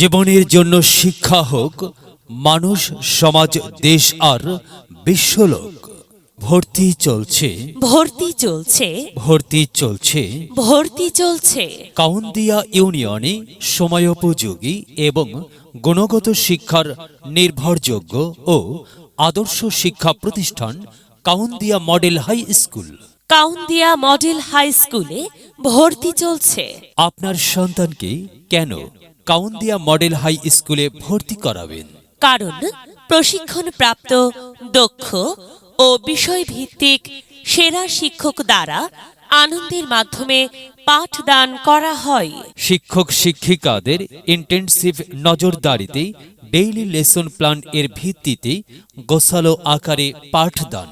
জীবনের জন্য শিক্ষা হোক মানুষ সমাজ দেশ আর বিশ্বলোক। ভর্তি চলছে। ভর্তি চলছে। ভর্তি চলছে। ভর্তি চলছে। কাউন্দিয়া ইউনিয়নে সময়োপযোগী এবং গুণগত শিক্ষার নির্ভরযোগ্য ও আদর্শ শিক্ষা প্রতিষ্ঠান Kaundia model high school. Kaundia model high স্কুলে ভর্তি চলছে। আপনার সন্তানকে কেন কাউন্দিয়া মডেল হাই স্কুলে ভর্তি করাবেন। কারণ প্রশিক্ষণপ্রাপ্ত দক্ষ ও বিষয়ভিত্তিক সেরা শিক্ষক দ্বারা আনন্দের মাধ্যমে পাঠদান করা হয়। শিক্ষক শিক্ষিকাদের ইন্টেন্সিভ নজরদারিতে ডেইলি লেসন প্ল্যান এর ভিত্তিতে গোছালো আকারে পাঠদান।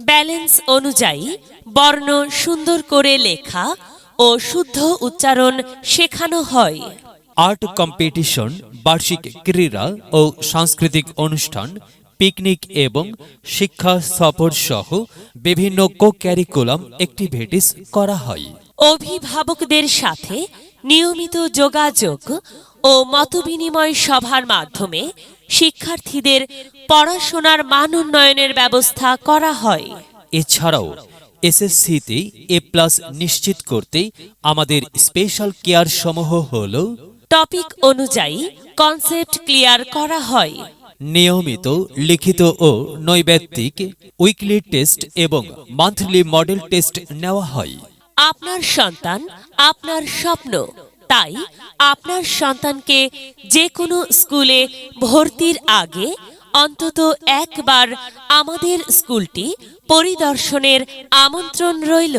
ব্যালেন্স অনুযায়ী বর্ণ সুন্দর করে লেখা ও শুদ্ধ উচ্চারণ শেখানো হয়। আর্ট কম্পিটিশন বার্ষিক ক্রীড়া ও সাংস্কৃতিক অনুষ্ঠান পিকনিক এবং শিক্ষা সফর সহ বিভিন্ন কো ক্যারিকুলাম অ্যাক্টিভিটিস করা হয়। অভিভাবকদের সাথে নিয়মিত যোগাযোগ ও মতবিনিময় সভার মাধ্যমে শিক্ষার্থীদের পড়াশোনার মান উন্নয়নের ব্যবস্থা করা হয়। এছাড়াও এসএসসিতে এ প্লাস নিশ্চিত করতে আমাদের স্পেশাল কেয়ার সমূহ হল টপিক অনুযায়ী কনসেপ্ট ক্লিয়ার করা হয়। নিয়মিত লিখিত ও নৈবেত্তিক উইকলি টেস্ট এবং মান্থলি মডেল টেস্ট নেওয়া হয়। আপনার সন্তান আপনার স্বপ্ন তাই আপনার সন্তানকে যে কোনো স্কুলে ভর্তির আগে অন্তত একবার আমাদের স্কুলটি পরিদর্শনের আমন্ত্রণ রইল।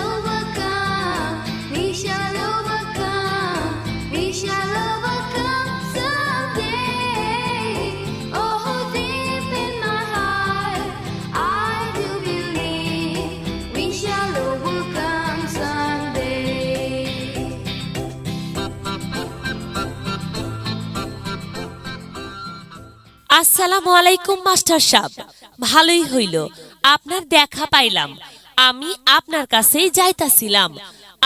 আসসালামু আলাইকুম, মাস্টার সাহেব। ভালোই হইল। আপনার দেখা পাইলাম। আমি আপনার কাছেই যাইতাছিলাম।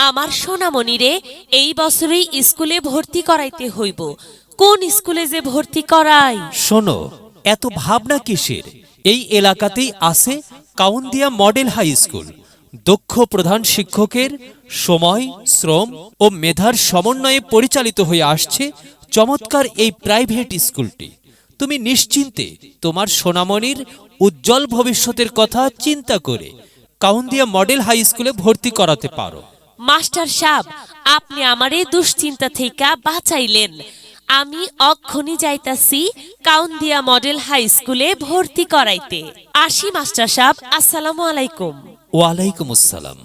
আমার সোনামণিরে এই বছরেই স্কুলে ভর্তি করাইতে হইব। কোন স্কুলে যে ভর্তি করাই? শোনো, এত ভাবনা কিসের? এই এলাকাতেই আছে কাউন্দিয়া মডেল হাই স্কুল। দক্ষ প্রধান শিক্ষকের সময়, শ্রম ও মেধার সমন্বয়ে পরিচালিত হয়ে আসছে চমৎকার এই প্রাইভেট স্কুলটি। তুমি নিশ্চিন্তে তোমার সোনামণির উজ্জ্বল ভবিষ্যতের কথা চিন্তা করে কাউন্দিয়া মডেল হাই স্কুলে ভর্তি করাতে পারো। মাস্টার সাহেব আপনি আমারে দুশ্চিন্তা থেকে বাঁচাইলেন। আমি অক্ষণি যাইতাছি কাউন্দিয়া মডেল হাই স্কুলে ভর্তি করাইতে। আসি মাস্টার সাহেব আসসালামু আলাইকুম। ওয়ালাইকুম আসসালাম।